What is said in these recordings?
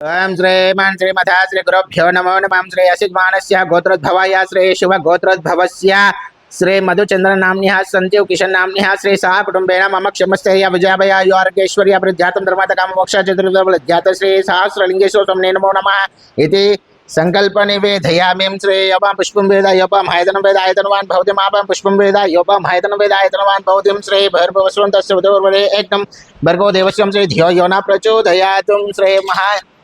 ओम श्री मान श्री मथा श्री गुरुभ्यो नमो। नमाम श्री असिद्वानस्य गोत्रोद्भवाय श्री शिव गोत्रोद्भवस्य श्री मधुचंद्र नाम्न्यः सन्तीव किशन नाम्न्यः श्री सह कुटुम्बेण मम क्षमस्थैर्य विजयभय योर्गेश्वर्य प्रज्ञातं धर्मतकामोक्षा चतुर्दवलज्ञात श्री सहस्र लिंगेश्वर तमने नमो नमः इति सङ्कल्पनिवेधयामिं श्रेयपां पुष्पं वेद, योपां हायतनं वेद आयतन आयतनवान् भवति मापां पुष्पं वेद, योपां हायतनं वेद आयतनवान् भवतिं श्रेय भर्भवस्वं तस्य उदर्वरे एकं भर्गो देवस्वं श्री धियो योना न प्रचोदयातुं। श्रेय महा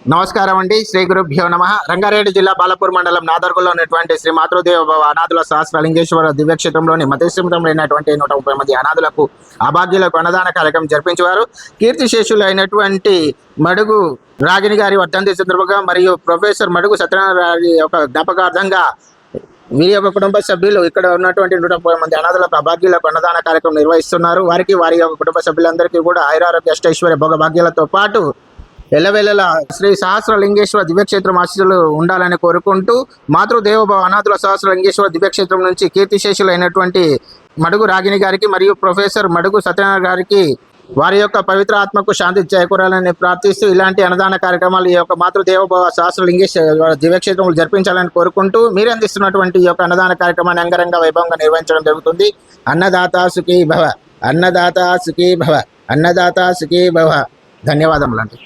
శ్రీ నమస్కారం అండి. శ్రీ గురుభ్యో నమ. రంగారెడ్డి జిల్లా బాలపూర్ మండలం నాదర్గుల్లో ఉన్నటువంటి శ్రీ మాతృదేవ భవ అనాథుల సహస్రలింగేశ్వర దివ్యక్షేత్రంలోని మతశ్రీమితమైనటువంటి నూట ముప్పై మంది అనాథులకు అభాగ్యులకు అన్నదాన కార్యక్రమం జరిపించేవారు. కీర్తిశేషులు అయినటువంటి మడుగు రాగిణి గారి వర్ధంతి సందర్భంగా మరియు ప్రొఫెసర్ మడుగు సత్యనారాయణ యొక్క జ్ఞాపకార్థంగా వీరి యొక్క కుటుంబ సభ్యులు ఇక్కడ ఉన్నటువంటి నూట ముప్పై మంది అనాథులకు అభాగ్యులకు అన్నదాన కార్యక్రమం నిర్వహిస్తున్నారు. వారికి వారి యొక్క కుటుంబ సభ్యులందరికీ కూడా ఐరారోగ్య అష్టైశ్వర్య భోగభాగ్యాలతో పాటు ఎల్లవెల్లల శ్రీ సహస్రలింగేశ్వర దివ్యక్షేత్రం ఆశీస్సులు ఉండాలని కోరుకుంటూ మాతృదేవభవ అనాథుల సహస్రలింగేశ్వర దివ్యక్షేత్రం నుంచి కీర్తిశేషులు అయినటువంటి మడుగు రాగిణి గారికి మరియు ప్రొఫెసర్ మడుగు సత్యనారాయణ గారికి వారి యొక్క పవిత్ర ఆత్మకు శాంతి చేకూరాలని ప్రార్థిస్తూ ఇలాంటి అన్నదాన కార్యక్రమాలు ఈ యొక్క మాతృదేవభవ సహస్రలింగేశ్వర దివ్యక్షేత్రములు జరిపించాలని కోరుకుంటూ మీరు అందిస్తున్నటువంటి ఈ యొక్క అన్నదాన కార్యక్రమాన్ని అంగరంగ వైభవంగా నిర్వహించడం జరుగుతుంది. అన్నదాత సుఖీ భవ అన్నదాత సుఖీ భవ అన్నదాత సుఖీ భవ ధన్యవాదములండి.